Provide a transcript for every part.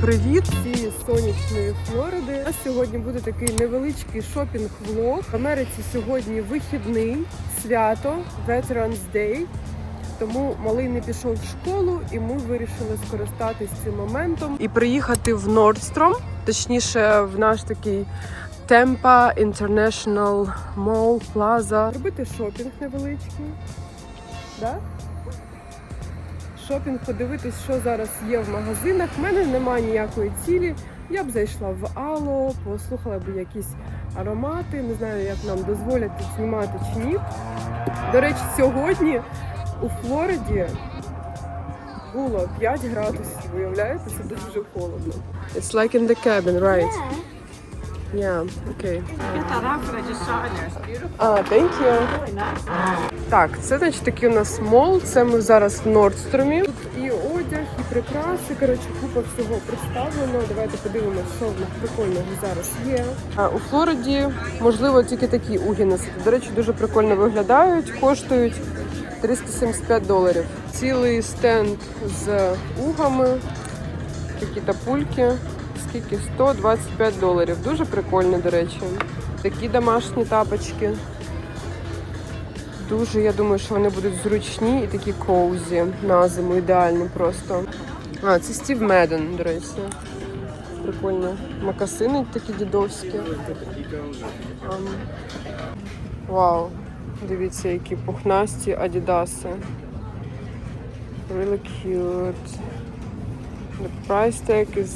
Привіт! Зі сонячної Флориди. У нас сьогодні буде такий невеличкий шопінг-влог. В Америці сьогодні вихідний свято Veterans Day. Тому малий не пішов в школу, і ми вирішили скористатись цим моментом і приїхати в Nordstrom, точніше, в наш такий Tempa International Mall Plaza. Робити шопінг невеличкий. Да? Шопінг, подивитись, що зараз є в магазинах. У мене немає ніякої цілі. Я б зайшла в Ало, послухала б якісь аромати. Не знаю, як нам дозволять знімати чи ні. До речі, сьогодні у Флориді було 5 градусів. Виявляєте, це дуже холодно. It's like in the cabin, right? Yeah, okay. It's beautiful. А, thank you. Так, це значить такий у нас мол. Це ми зараз в Нордстромі. Тут і одяг, і прикраси. Коротше, купа всього представлено. Давайте подивимося, що в них прикольного зараз є. А у Флориді можливо тільки такі угі носити. До речі, дуже прикольно виглядають, коштують 375 доларів. Цілий стенд з угами, такі тапульки. Скільки? 125 доларів. Дуже прикольно, до речі. Такі домашні тапочки. Дуже, я думаю, що вони будуть зручні і такі коузі на зиму, ідеальні просто. А, це Стів Меден, до речі. Прикольно. Макасини такі дідовські. Вау. Дивіться, які пухнасті адідаси. Really cute. The price tag is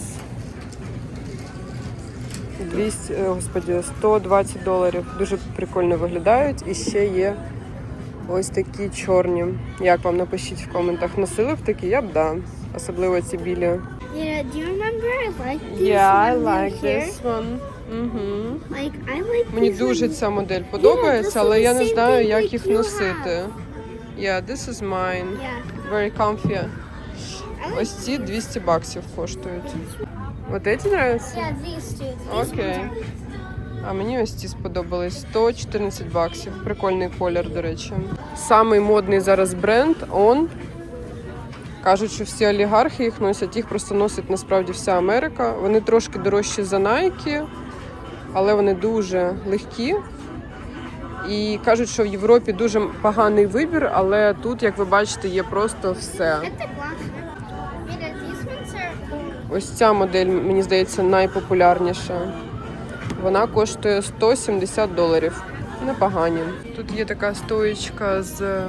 200, е, господі, 120 доларів. Дуже прикольно виглядають. І ще є ось такі чорні. Як вам напишіть в коментах, носили б такі? Я б да. Особливо ці білі. Yeah, do you remember I like these Yeah, I like here? this one. Угу. Like I like Мені дуже ця модель подобається, this але я не знаю, як їх носити. Yeah, this is mine. Yeah. Very comfy. I like Ось ці 200 баксів коштують. Вот эти нравятся? yeah, these two. Окей. А мені ось ці сподобались 114 баксів. Прикольний колір, до речі. Самий модний зараз бренд On. Кажуть, що всі олігархи їх носять, їх просто носить насправді вся Америка. Вони трошки дорожчі за Nike, але вони дуже легкі. І кажуть, що в Європі дуже поганий вибір, але тут, як ви бачите, є просто все. Get the glass. Mira, these ones are. Ось ця модель, мені здається, найпопулярніша. Вона коштує 170 доларів. Непогані. Тут є така стоєчка з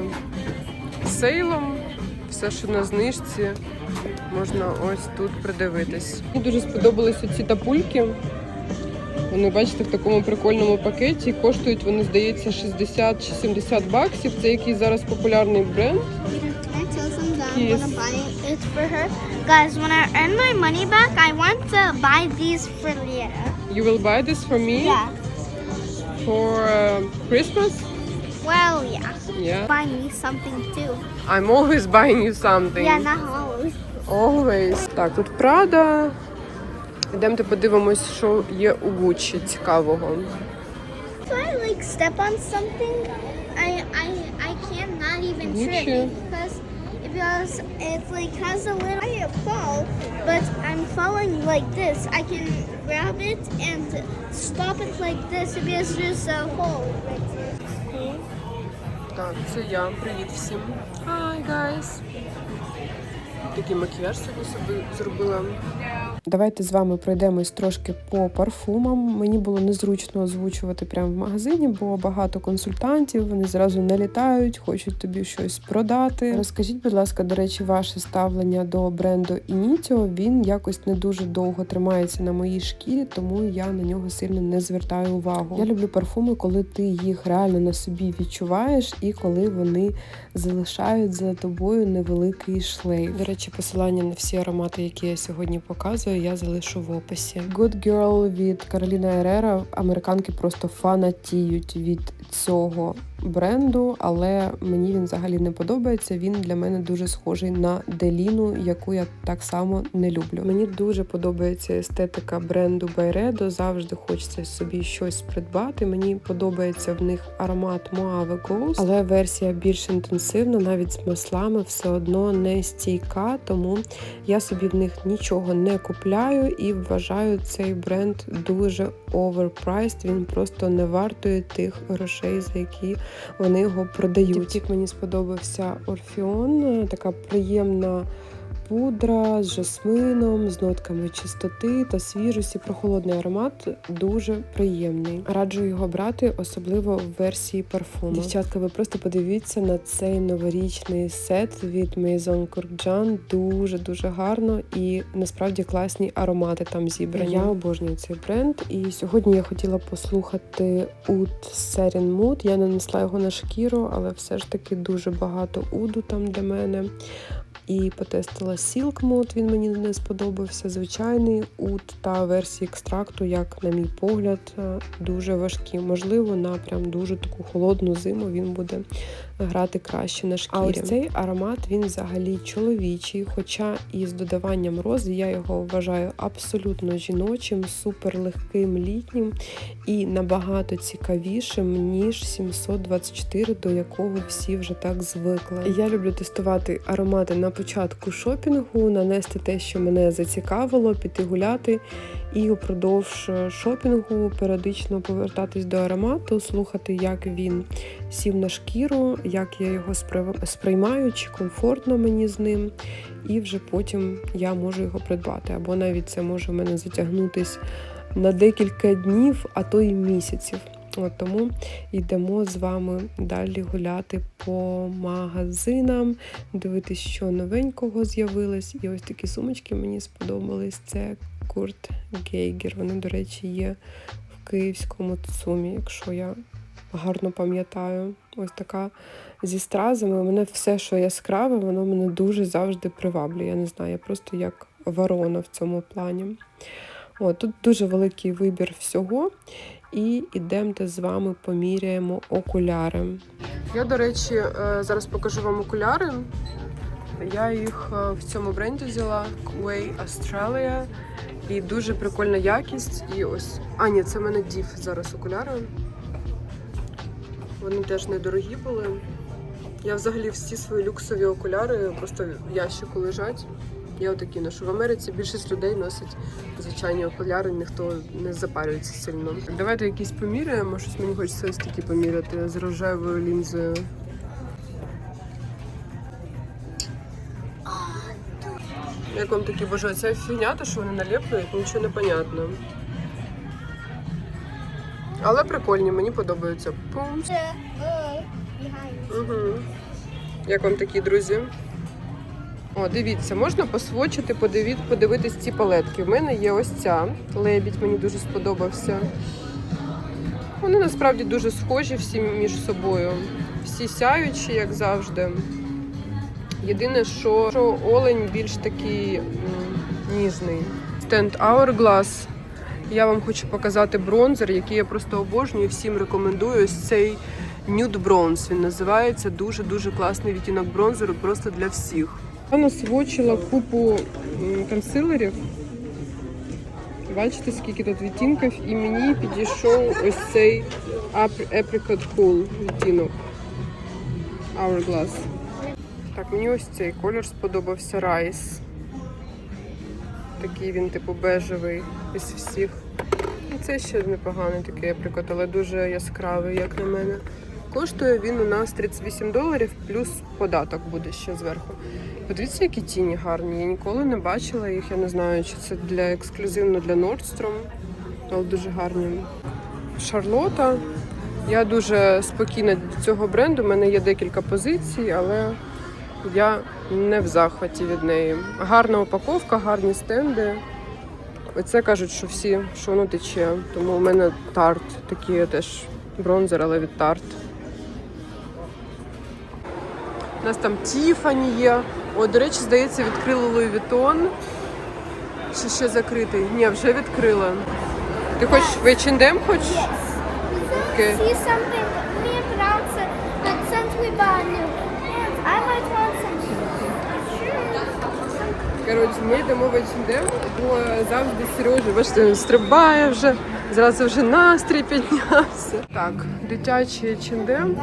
сейлом. Все, що на знижці, можна ось тут придивитись. Мені дуже сподобались ці тапульки. Вони, бачите, в такому прикольному пакеті. Коштують вони, здається, 60 чи 70 баксів. Це якийсь зараз популярний бренд. Mira, can I tell them that Yes. I'm gonna buy it? It's for her. Guys, when I earn my money back, I want to buy these for Lieta. You will buy this for me Yeah. for uh, Christmas? Well, yeah. Yeah. Buy me something too. I'm always buying you something. Yeah, not always. Always. Так, тут Прада. Йдемте подивимось, що є у Гуччі цікавого. If I like step on something, I I I can't not even trip Gucci. because because it's like has a little I fall, but I'm falling like this. I can grab it and stop it like this because there's a hole right there. Cool. Так, це я. Привіт всім. Hi, guys. Такий макіяж собі собі зробила. Давайте з вами пройдемось трошки по парфумам. Мені було незручно озвучувати прямо в магазині, бо багато консультантів вони зразу налітають, хочуть тобі щось продати. Розкажіть, будь ласка, до речі, ваше ставлення до бренду Initio. Він якось не дуже довго тримається на моїй шкірі, тому я на нього сильно не звертаю увагу. Я люблю парфуми, коли ти їх реально на собі відчуваєш, і коли вони залишають за тобою невеликий шлейф. Речі, посилання на всі аромати, які я сьогодні показую, я залишу в описі. Good Girl від Кароліна Ерера. Американки просто фанатіють від цього бренду, але мені він взагалі не подобається. Він для мене дуже схожий на Деліну, яку я так само не люблю. Мені дуже подобається естетика бренду Байредо. Завжди хочеться собі щось придбати. Мені подобається в них аромат Moave Ghost, але версія більш інтенсивна, навіть з маслами, все одно не стійка. тому я собі в них нічого не купляю і вважаю цей бренд дуже overpriced. Він просто не вартує тих грошей, за які вони його продають. Тік мені сподобався Орфіон, така приємна пудра з жасмином, з нотками чистоти та свіжості. Прохолодний аромат дуже приємний. Раджу його брати, особливо в версії парфуму. Дівчатка, ви просто подивіться на цей новорічний сет від Maison Courgean. Дуже дуже гарно і насправді класні аромати там зібрані. Я обожнюю цей бренд. І сьогодні я хотіла послухати Oud Serin Mood. Я нанесла його на шкіру, але все ж таки дуже багато уду там для мене і потестила Silk Mode, він мені не сподобався. Звичайний ут та версії екстракту, як, на мій погляд, е, дуже важкі. Можливо, на прям дуже таку холодну зиму він буде грати краще на шкірі. А ось цей аромат він взагалі чоловічий, хоча із додаванням рози я його вважаю абсолютно жіночим, супер легким літнім і набагато цікавішим, ніж 724, до якого всі вже так звикли. Я люблю тестувати аромати на початку шопінгу, нанести те, що мене зацікавило, піти гуляти. І упродовж шопінгу періодично повертатись до аромату, слухати, як він сів на шкіру, як я його сприймаю, чи комфортно мені з ним. І вже потім я можу його придбати. Або навіть це може в мене затягнутись на декілька днів, а то й місяців. От тому йдемо з вами далі гуляти по магазинам, дивитись, що новенького з'явилось. І ось такі сумочки мені сподобались. Це Курт Гейгер. Вони, до речі, є в київському ЦУМі, якщо я гарно пам'ятаю. Ось така зі стразами. Мене все, що яскраве, воно мене дуже завжди приваблює. Я не знаю, я просто як ворона в цьому плані. О, тут дуже великий вибір всього. І ідемте з вами поміряємо окуляри. Я, до речі, е, зараз покажу вам окуляри. Я їх е, в цьому бренді взяла Way Australia. І дуже прикольна якість. І ось. А, ні, це в мене дів зараз окуляри. Вони теж недорогі були. Я взагалі всі свої люксові окуляри просто в ящику лежать. Я отакі ношу. В Америці більшість людей носить звичайні окуляри, ніхто не запарюється сильно. Давайте якісь поміряємо. Щось мені хочеться ось такі поміряти з рожевою лінзою. Як вам такі боже, ця фігня, то що вони наліплюють, нічого не понятно. Але прикольні, мені подобаються. Пум. Uh. Угу. Як вам такі друзі? О, дивіться, можна посвочити, подиві... подивитись ці палетки. У мене є ось ця лебідь, мені дуже сподобався. Вони насправді дуже схожі всі між собою. Всі сяючі, як завжди. Єдине, що, що олень більш такий ніжний. Stand Hourglass. Я вам хочу показати бронзер, який я просто обожнюю. Всім рекомендую. Ось цей Nude Bronze. Він називається дуже-дуже класний відтінок бронзеру просто для всіх. Я насвочила купу консилерів. Бачите, скільки тут відтінків, і мені підійшов ось цей Ap- Apricot Cool відтінок. Hourglass. Так, мені ось цей колір сподобався Rice. Такий він, типу, бежевий із всіх. І це ще непоганий такий априкот, але дуже яскравий, як на мене. Коштує він у нас 38 доларів, плюс податок буде ще зверху. Подивіться, які тіні гарні. Я ніколи не бачила їх. Я не знаю, чи це для ексклюзивно для Nordstrom, але дуже гарні. Шарлота. Я дуже спокійна до цього бренду. У мене є декілька позицій, але я не в захваті від неї. Гарна упаковка, гарні стенди. Оце кажуть, що всі, що воно тече. Тому у мене тарт, такий теж бронзер, але від тарт. У нас там Тіфані є. О, до речі, здається, відкрили Луї Вітон. Чи ще закритий? Ні, вже відкрила. Ти хочеш в H&M хочеш? Okay. See something me and Bronze, but since we bought new Коротше, ми йдемо в H&M, бо завжди Сережа, бачите, він стрибає вже, зразу вже настрій піднявся. Так, дитячий H&M.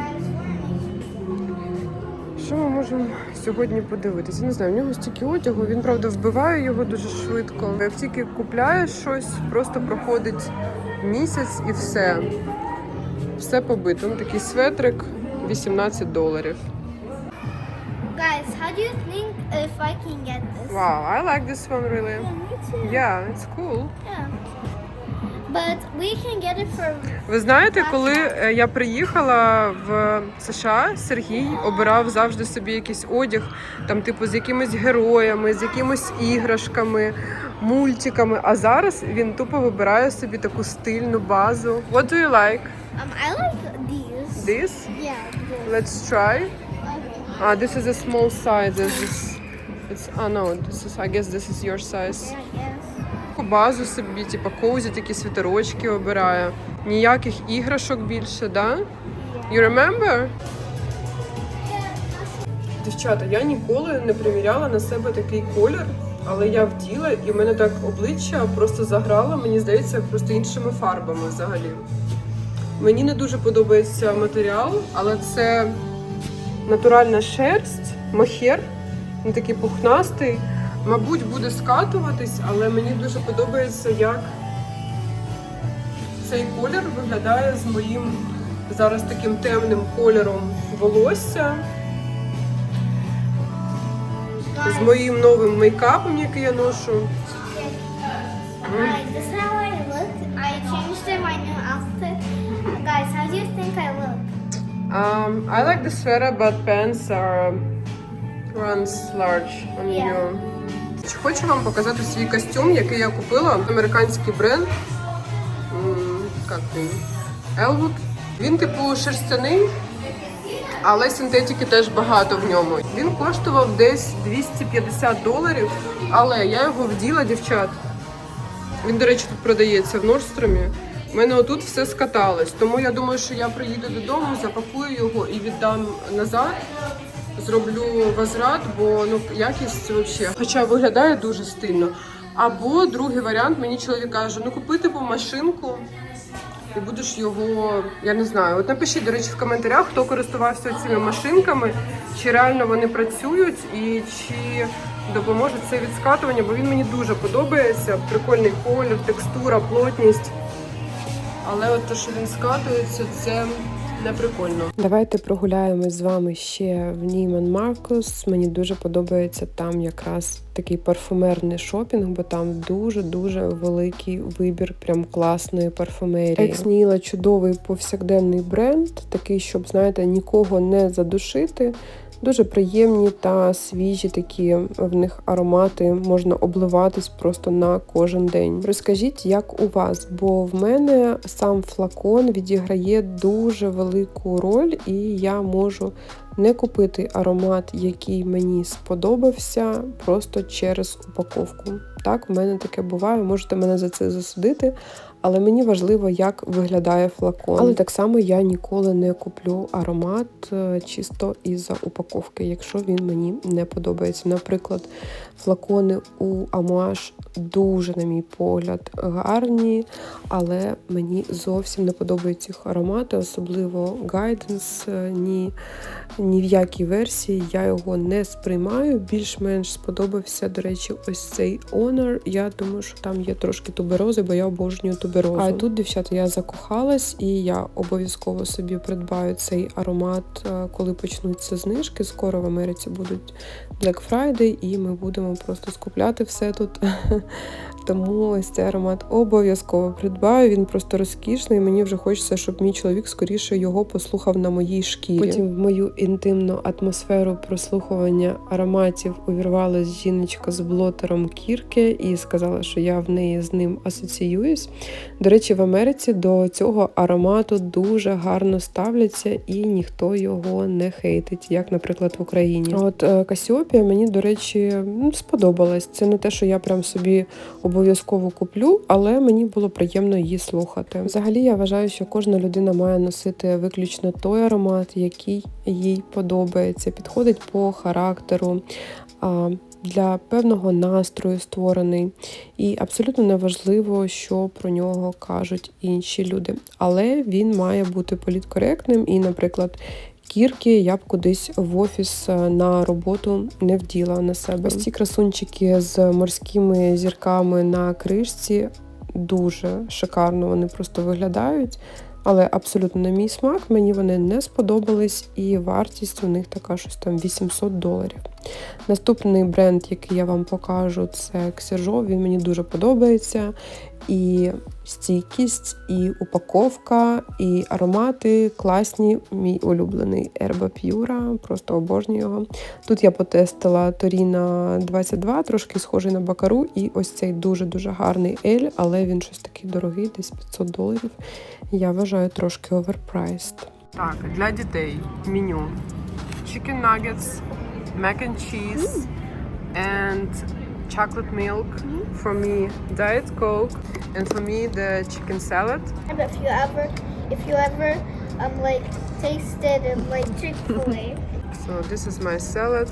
що ми можемо сьогодні подивитися? Не знаю, в нього стільки одягу. Він правда вбиває його дуже швидко. Як тільки купляєш щось, просто проходить місяць і все. Все побито. Такий светрик 18 доларів. Guys, how do you think if I can get this? Wow, I like this one really. Yeah, me too. Yeah, it's cool. Yeah. But we can get it for Ви знаєте, коли е, я приїхала в США, Сергій обирав завжди собі якийсь одяг, там, типу, з якимись героями, з якимись іграшками, мультиками. А зараз він тупо вибирає собі таку стильну базу. What do you like? um I like these. This? Yeah. This. Let's try. Ah, this is a small size. This is, it's, ah, no, this is, I guess this is your size. Таку базу собі, типу, коузі такі світерочки обирає. Ніяких іграшок більше, да? You remember? Дівчата, я ніколи не приміряла на себе такий колір, але я вділа, і в мене так обличчя просто заграло, мені здається, просто іншими фарбами взагалі. Мені не дуже подобається матеріал, але це натуральна шерсть, мохер, він такий пухнастий. Мабуть, буде скатуватись, але мені дуже подобається, як цей колір виглядає з моїм зараз таким темним кольором волосся, з моїм новим мейкапом, який я ношу. Guys, how do you think I look? Um, I like the sweater, but pants are runs large on Yeah. you. Хочу вам показати свій костюм, який я купила. Американський бренд. М, Як він? Elwood. Він типу шерстяний, але синтетики теж багато в ньому. Він коштував десь 250 доларів, але я його вділа, дівчат. Він, до речі, тут продається в Нордстромі. У мене отут все скаталось. Тому я думаю, що я приїду додому, запакую його і віддам назад. Зроблю возврат, бо ну якість взагалі. Хоча виглядає дуже стильно. Або другий варіант, мені чоловік каже: ну купи типу машинку і будеш його. Я не знаю. От напишіть, до речі, в коментарях, хто користувався цими машинками, чи реально вони працюють і чи допоможе це від скатування, бо він мені дуже подобається. Прикольний колір, текстура, плотність. Але от те, що він скатується, це не прикольно. Давайте прогуляємось з вами ще в Німан Маркус. Мені дуже подобається там якраз такий парфумерний шопінг, бо там дуже-дуже великий вибір прям класної парфумерії. Екс Ніла чудовий повсякденний бренд, такий, щоб, знаєте, нікого не задушити. Дуже приємні та свіжі такі в них аромати, можна обливатись просто на кожен день. Розкажіть, як у вас, бо в мене сам флакон відіграє дуже велику роль, і я можу не купити аромат, який мені сподобався, просто через упаковку. Так, в мене таке буває, можете мене за це засудити. Але мені важливо, як виглядає флакон. Але так само я ніколи не куплю аромат е, чисто із-за упаковки, якщо він мені не подобається. Наприклад, флакони у Амуаш дуже, на мій погляд, гарні, але мені зовсім не подобаються їх аромати, особливо е, Ні, ні в якій версії я його не сприймаю. Більш-менш сподобався, до речі, ось цей Honor. Я думаю, що там є трошки туберози, бо я обожнюю туберозу. А тут, дівчата, я закохалась, і я обов'язково собі придбаю цей аромат, е, коли почнуться знижки. Скоро в Америці будуть Black Friday, і ми будемо просто скупляти все тут. Тому ось цей аромат обов'язково придбаю. Він просто розкішний. Мені вже хочеться, щоб мій чоловік скоріше його послухав на моїй шкірі. Потім в мою інтимну атмосферу прослухування ароматів увірвалась жіночка з блотером Кірке і сказала, що я в неї з ним асоціююсь. До речі, в Америці до цього аромату дуже гарно ставляться і ніхто його не хейтить, як, наприклад, в Україні. От е, Касіопія мені, до речі, сподобалась. Це не те, що я прям собі обов'язково куплю, але мені було приємно її слухати. Взагалі, я вважаю, що кожна людина має носити виключно той аромат, який їй подобається, підходить по характеру. Для певного настрою створений, і абсолютно неважливо, що про нього кажуть інші люди. Але він має бути політкоректним і, наприклад, шкірки я б кудись в офіс е, на роботу не вділа на себе. Ось ці красунчики з морськими зірками на кришці дуже шикарно вони просто виглядають. Але абсолютно на мій смак мені вони не сподобались, і вартість у них така щось там 800 доларів. Наступний бренд, який я вам покажу, це Ксержо. Він мені дуже подобається. І стійкість, і упаковка, і аромати класні. Мій улюблений Erba Pura, просто обожнюю його. Тут я потестила Торіна 22, трошки схожий на Бакару, і ось цей дуже-дуже гарний Ель, але він щось такий дорогий, десь 500 доларів. Я вважаю трошки оверпрайсд. Так, для дітей меню. Chicken nuggets, mac and cheese, and chocolate milk. For me, diet coke, and for me the chicken salad. And if you ever, if you ever, um, like tasted it like Chick Fil A, So this is my salad.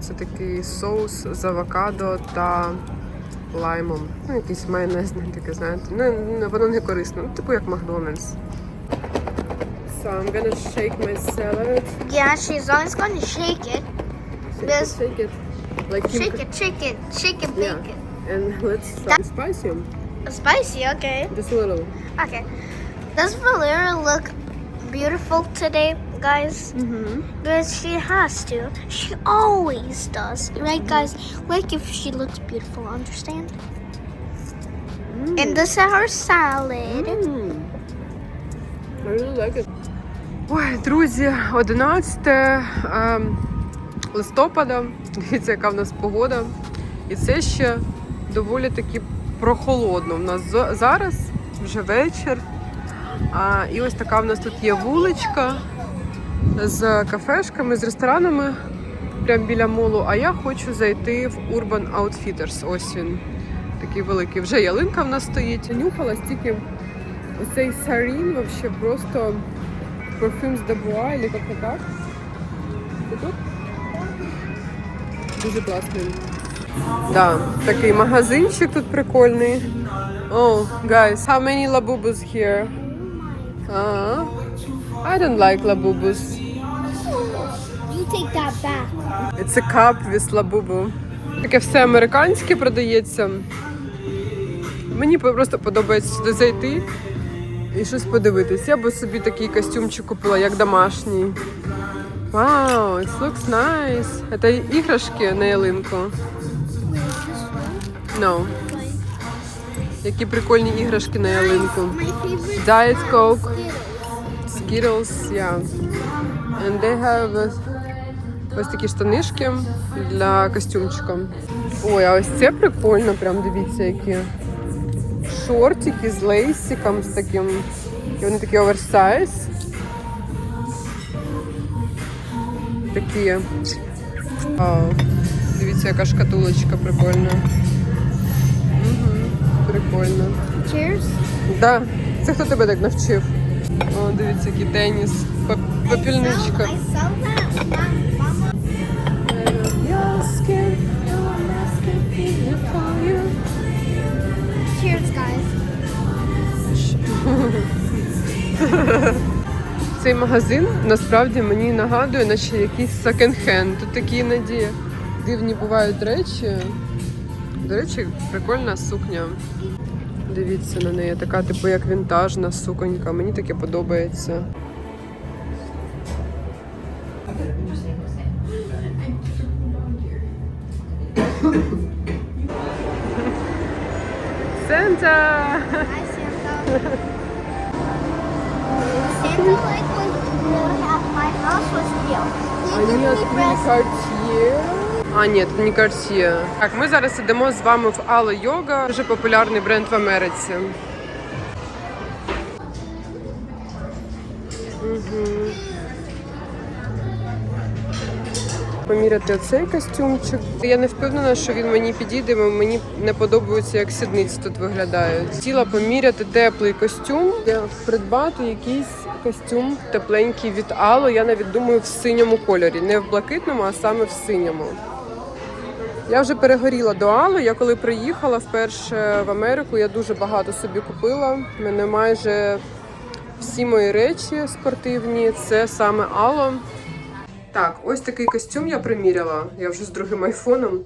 Це такий соус з авокадо та лаймом. Ну, якийсь майонезний таке, знаєте. Ну, не- воно не корисно. Ну, типу як Макдональдс. So I'm gonna shake my salad. yeah, she's always gonna shake it, Shake Yes. it, shake it. Like Kim shake it, shake it, shake it, Yeah. bake it. And let's try spicy. Spicy, okay. Just a little. Okay. Does Valera look beautiful today, guys? Mm-hmm. Because she has to. She always does. Right, guys? Like if she looks beautiful, understand? And this is her salad. Mm. I really like it. Ой, друзі, 11 ем, листопада. Дивіться, яка в нас погода. І це ще доволі таки прохолодно. У нас зараз вже вечір. А, і ось така в нас тут є вуличка з кафешками, з ресторанами прямо біля молу. А я хочу зайти в Urban Outfitters. Ось він. Такий великий. Вже ялинка в нас стоїть. Нюхала стільки Оцей сарін вообще просто парфюм з Дебуа, или как-то так. Ти тут? Дуже класний. Да, такий магазинчик тут прикольний. Oh, guys, how many labubus here? Uh, I don't like labubus. You take that back. It's a cup with labubu. Таке все американське продається. Мені просто подобається сюди зайти і щось подивитись. Я би собі такий костюмчик купила, як домашній. Вау, it looks nice. Це іграшки на ялинку. No. Які прикольні іграшки на ялинку. Diet Coke. Skittles. Yeah. And they have uh, ось такі штанишки для костюмчика. Ой, а ось це прикольно, прям дивіться, які шортики з лейсиком, з таким. І вони такі оверсайз. Такі. Вау. Дивіться, яка шкатулочка прикольна. Угу, прикольно. Cheers. Да. Це хто тебе так навчив? О, дивіться, який теніс. Попільничка. Cheers, guys. Цей магазин насправді мені нагадує, наче якийсь секонд-хенд. Тут такі іноді дивні бувають речі. До речі, прикольна сукня. Дивіться на неї, така, типу, як вінтажна суконька. Мені таке подобається. Сента! Hi, Santa. Really my house was me открыли presents. Cartier. А, ні, це не Cartier. Так, ми зараз йдемо з вами в Алла Йога, дуже популярний бренд в Америці. Поміряти оцей костюмчик. Я не впевнена, що він мені підійде, бо мені не подобається, як сідниці тут виглядають. Хотіла поміряти теплий костюм, придбати якийсь костюм тепленький від Ало. Я навіть думаю в синьому кольорі, не в блакитному, а саме в синьому. Я вже перегоріла до Алу. Я коли приїхала вперше в Америку, я дуже багато собі купила. Мене майже Всі мої речі спортивні це саме Ало. Так, ось такий костюм я приміряла. Я вже з другим айфоном.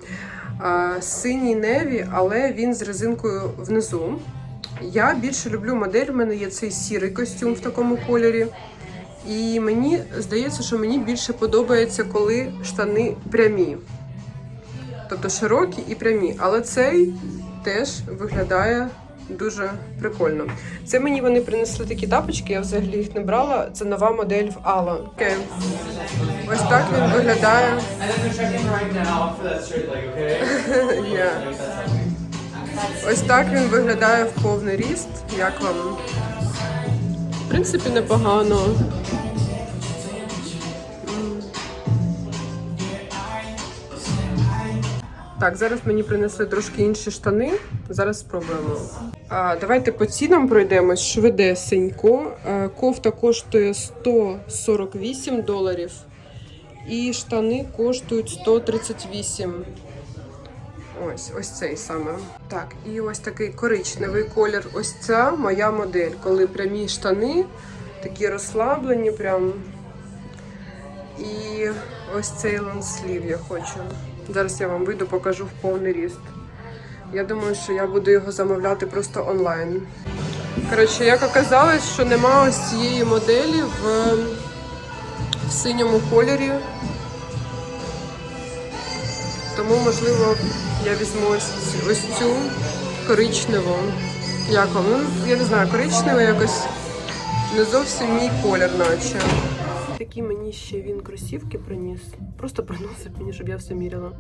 Синій неві, але він з резинкою внизу. Я більше люблю модель. У мене є цей сірий костюм в такому кольорі. І мені здається, що мені більше подобається, коли штани прямі. Тобто широкі і прямі. Але цей теж виглядає дуже прикольно. Це мені вони принесли такі тапочки, я взагалі їх не брала. Це нова модель в Ала. Okay. Ось так він виглядає. Є. Ось так він виглядає в повний ріст. Як вам? В принципі, непогано. Так, зараз мені принесли трошки інші штани. Зараз спробуємо. А, давайте по цінам пройдемось. Швидесенько. Е, Кофта коштує 148 доларів. І штани коштують 138. Ось, ось цей саме. Так, і ось такий коричневий колір. Ось ця моя модель, коли прямі штани, такі розслаблені прям. І ось цей лонслів я хочу. Зараз я вам вийду, покажу в повний ріст. Я думаю, що я буду його замовляти просто онлайн. Коротше, як оказалось, що нема ось цієї моделі в, в синьому кольорі. Тому, можливо, я візьму ось, ось цю коричневу. Як вам? Ну, я не знаю, коричневий якось не зовсім мій колір, наче. Такі мені ще він кросівки приніс. Просто приносить мені, щоб я все міряла.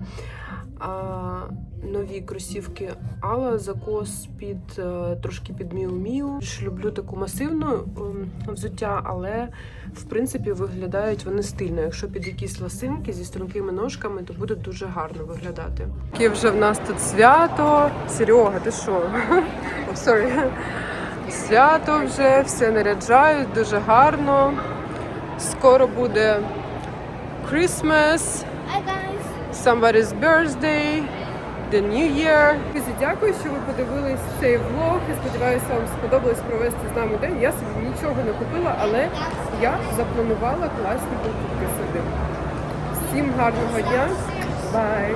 А, нові кросівки Алла закос під е, трошки під Міу Міу. Люблю таку масивну ем, взуття, але в принципі виглядають вони стильно. Якщо під якісь ласинки зі стрункими ножками, то буде дуже гарно виглядати. Яке вже в нас тут свято. Серега, ти що? Sorry. Свято вже, все наряджають дуже гарно. Скоро буде Christmas, somebody's birthday, the new year. Друзі, дякую, що ви подивились цей влог. І сподіваюся, вам сподобалось провести з нами день. Я собі нічого не купила, але я запланувала класні покупки собі. Всім гарного дня. Бай!